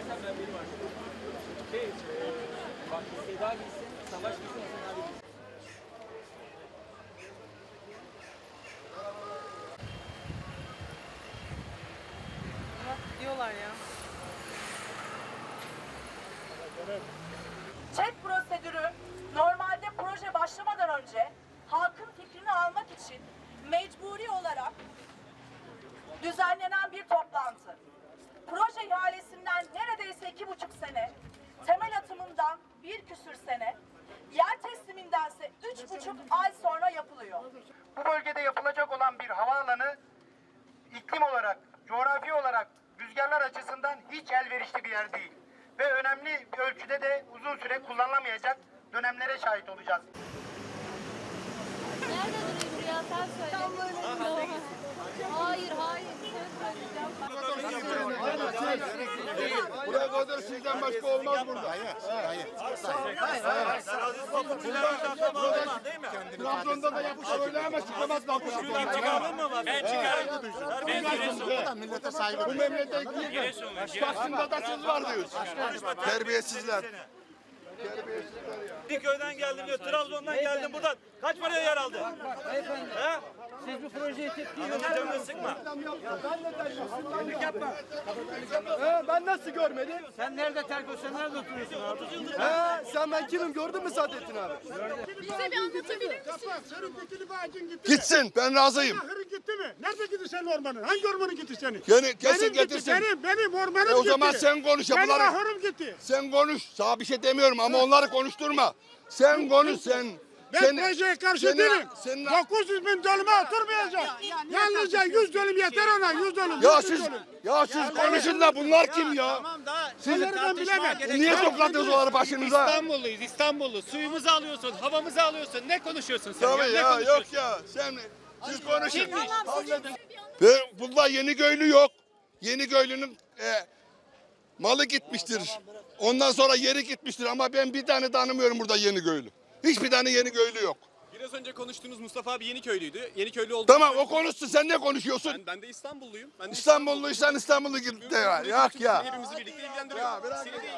Derken ben benim arkadaşım. Şey, eee, bak Seda gitsin, Savaş gitsin, abi gitsin. diyorlar ya. Çek prosedürü normalde proje başlamadan önce halkın fikrini almak için mecburi olarak düzenlenen bir toplantı. Bölgede yapılacak olan bir havaalanı iklim olarak, coğrafi olarak rüzgarlar açısından hiç elverişli bir yer değil. Ve önemli bir ölçüde de uzun süre kullanılamayacak dönemlere şahit olacağız. Nerede duruyor ya sen söyle. Hayır hayır. Buraya kadar sizden başka olmaz burada. Hayır, hayır. Trabzon'da da yapış öyle ama çıkamaz kalkış. Ben çıkarım. Ben Giresun. Millete saygı. Bu memlekette Taksim'de da siz var diyorsun. Terbiyesizler. Bir köyden geldim diyor. Trabzon'dan geldim buradan. Kaç paraya yer aldı? He? Siz bu projeye tepki canını sıkma. He, ben nasıl görmedim? Sen nerede terk olsan nerede oturuyorsun abi? He, sen ben kimim gördün mü Saadettin abi? Bize bir anlatabilir misin? Senin dikili ağacın gitti. Gitsin ben razıyım. Ahırın gitti mi? Nerede gitti senin ormanın? Hangi ormanın gitti senin? Yani kesin benim gitti, getirsin. benim, benim ormanım E o gitti. zaman sen konuş ya Benim bunları. ahırım gitti. Sen konuş. Sana bir şey demiyorum ama onları konuşturma. Sen konuş sen. Ben Sen- projeye karşı senin- değilim. senin- 900 bin dönüme oturmayacak. Yalnızca 100 dönüm yeter ona 100 dönüm. Ya 100 siz dönüm. ya siz konuşun da bunlar kim ya? Siz Onları ben bilemem. niye topladınız onları başınıza? İstanbulluyuz, İstanbullu. Suyumuzu alıyorsun, havamızı alıyorsun. Ne konuşuyorsun sen? Tabii Ne ya konuşuyorsun? yok ya. Sen siz konuşun. Ve bunda yeni göylü yok. Yeni göylünün e, malı gitmiştir. Ondan sonra yeri gitmiştir ama ben bir tane tanımıyorum burada yeni göylü. Hiçbir tane yeni göylü yok. Biraz önce konuştuğunuz Mustafa abi Yeniköylüydü. Yeniköylü oldu. Tamam o konuştu sen ne konuşuyorsun? Ben, ben de İstanbulluyum. Ben de İstanbulluysan İstanbullu git de var. Yok ya. Hepimizi birlikte ilgilendiriyor. Ya bırak. Seni.